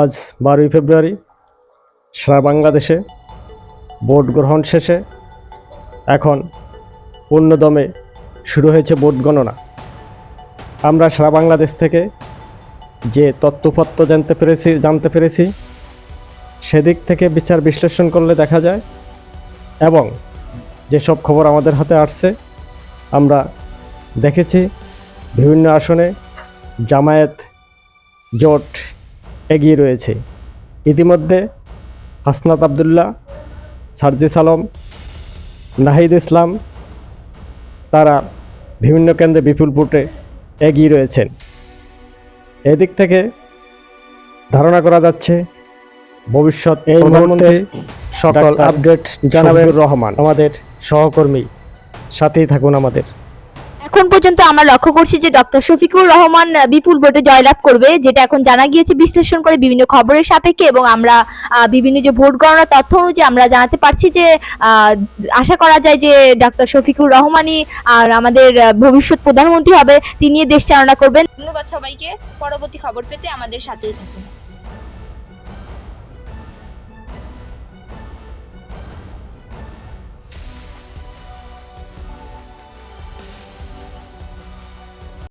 আজ বারোই ফেব্রুয়ারি সারা বাংলাদেশে ভোট গ্রহণ শেষে এখন পূর্ণদমে শুরু হয়েছে ভোট গণনা। আমরা সারা বাংলাদেশ থেকে যে তথ্যপত্র জানতে পেরেছি জানতে পেরেছি, সেদিক থেকে বিচার বিশ্লেষণ করলে দেখা যায় এবং যেসব খবর আমাদের হাতে আসছে, আমরা দেখেছি বিভিন্ন আসনে জামায়াত জোট এগিয়ে রয়েছে। ইতিমধ্যে হাসনাত আবদুল্লাহ সার্জিস আলম নাহিদ ইসলাম তারা বিভিন্ন কেন্দ্রে বিপুল ভোটে এগিয়ে রয়েছেন। এদিক থেকে ধারণা করা যাচ্ছে ভবিষ্যৎ এই মুহূর্তে সকল আপডেট জানাবেন রহমান আমাদের সহকর্মী সাথেই থাকুন আমাদের। এখন পর্যন্ত আমরা লক্ষ্য করছি যে ডক্টর শফিকুর রহমান বিপুল ভোটে জয়লাভ করবে, যেটা এখন জানা গিয়েছে বিশ্লেষণ করে বিভিন্ন খবরের সাপেক্ষে এবং আমরা বিভিন্ন যে ভোট গণনা তথ্য অনুযায়ী আমরা জানাতে পারছি যে আশা করা যায় যে ডক্টর শফিকুর রহমানই আমাদের ভবিষ্যৎ প্রধানমন্ত্রী হবে, তিনি দেশ চালনা করবেন। ধন্যবাদ সবাইকে। পরবর্তী খবর পেতে আমাদের সাথেই থাকুন।